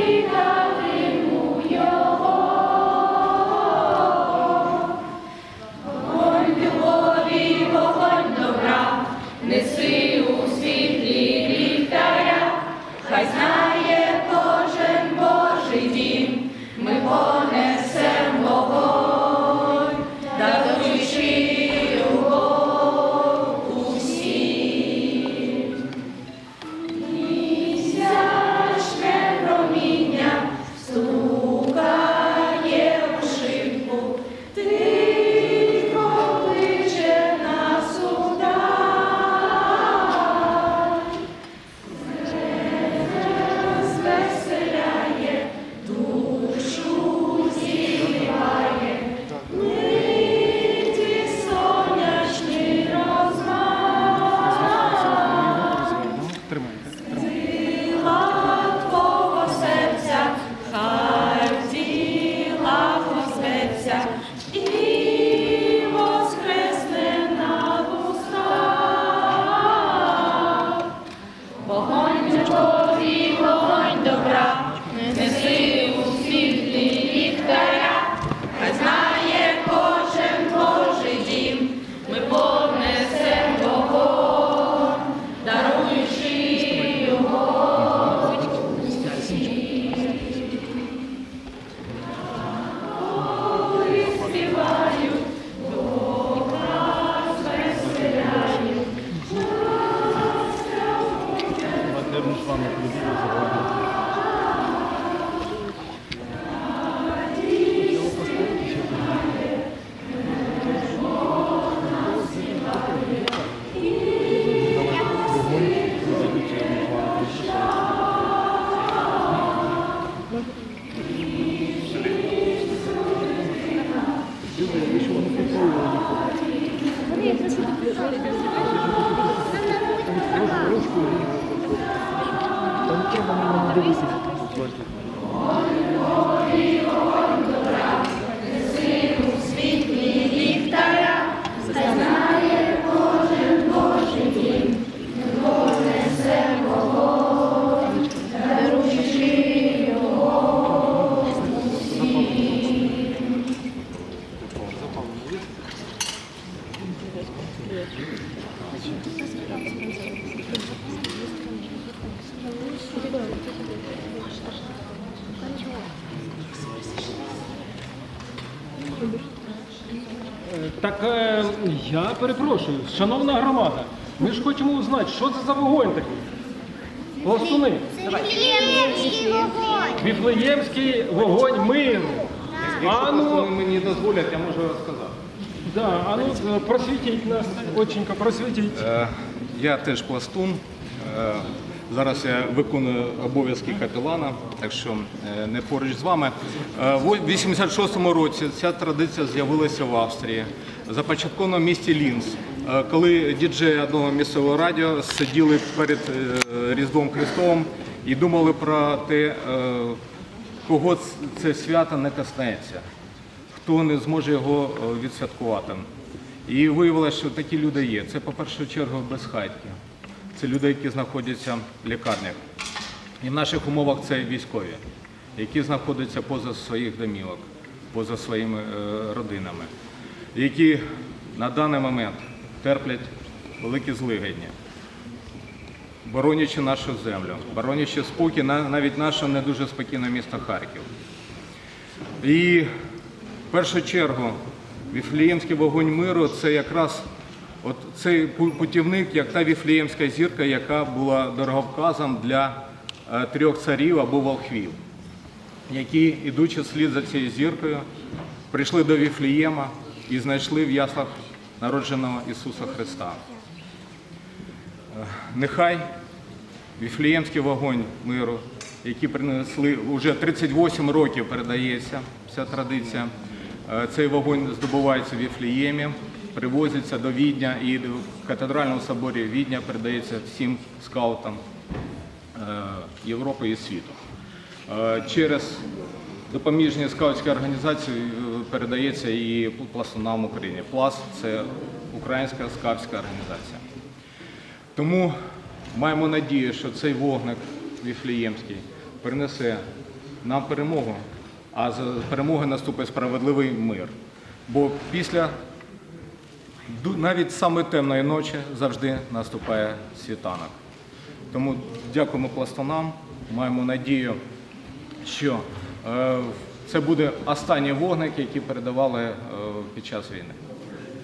freedom. Там треба на дивитися. Так е, я перепрошую, шановна громада, ми ж хочемо узнати, що це за вогонь такий? Пластуни. Віфлеємський вогонь. Віфлеємський вогонь миру. А ну, мені дозволять, я можу розказати. да, а ну е, просвітіть нас, оченько, просвітіть. Е, Я теж пластун. Е, Зараз я виконую обов'язки капелана, так що е, не поруч з вами. Е, В 86-му році ця традиція з'явилася в Австрії, започатковано в місті Лінц, Е, коли діджеї одного місцевого радіо сиділи перед е, Різдвом Христовим і думали про те, е, кого це свято не коснеться, хто не зможе його е, відсвяткувати. І виявилося, що такі люди є. Це, по першу чергу, безхатьки. Це люди, які знаходяться в лікарнях. І в наших умовах це військові, які знаходяться поза своїх домівок, поза своїми е, родинами, які на даний момент терплять великі злигання, боронячи нашу землю, боронячи спокій, навіть наше не дуже спокійне місто Харків. І в першу чергу Віфлеємський вогонь миру це якраз от цей путівник, як та Віфлеємська зірка, яка була дороговказом для е, трьох царів або волхвів, які, ідучи слід за цією зіркою, прийшли до Віфлеєма і знайшли в яслах народженого Ісуса Христа. Е, Нехай Віфлеємський вогонь миру, який принесли вже 38 років передається ця традиція. Е, Цей вогонь здобувається в Віфлеємі, привозиться до Відня і в катедральному соборі Відня передається всім скаутам е, Європи і світу. Е, Через допоміжні скаутські організації е, передається і пластунам України. Пласт це українська скаутська організація. Тому маємо надію, що цей вогник Віфлеємський принесе нам перемогу, а за перемоги наступить справедливий мир. Бо після навіть саме темної ночі завжди наступає світанок. Тому дякуємо пластунам, маємо надію, що е, це буде останній вогник, який передавали е, під час війни.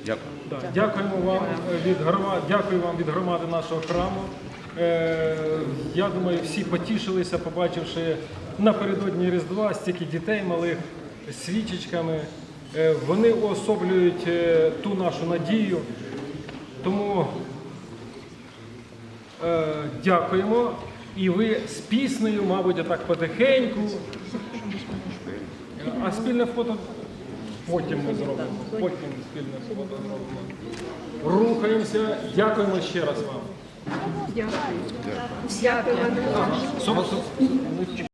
Дякую. Дякуємо вам е, від громади, дякую вам від громади нашого храму. Я думаю, всі потішилися, побачивши напередодні Різдва стільки дітей малих свічечками. Е, вони уособлюють е, ту нашу надію. Тому е, дякуємо. І ви з піснею, мабуть, отак потихеньку. А спільне фото потім ми зробимо. Потім спільне фото зробимо. Рухаємося. Дякуємо ще раз вам. Дякую. Соb-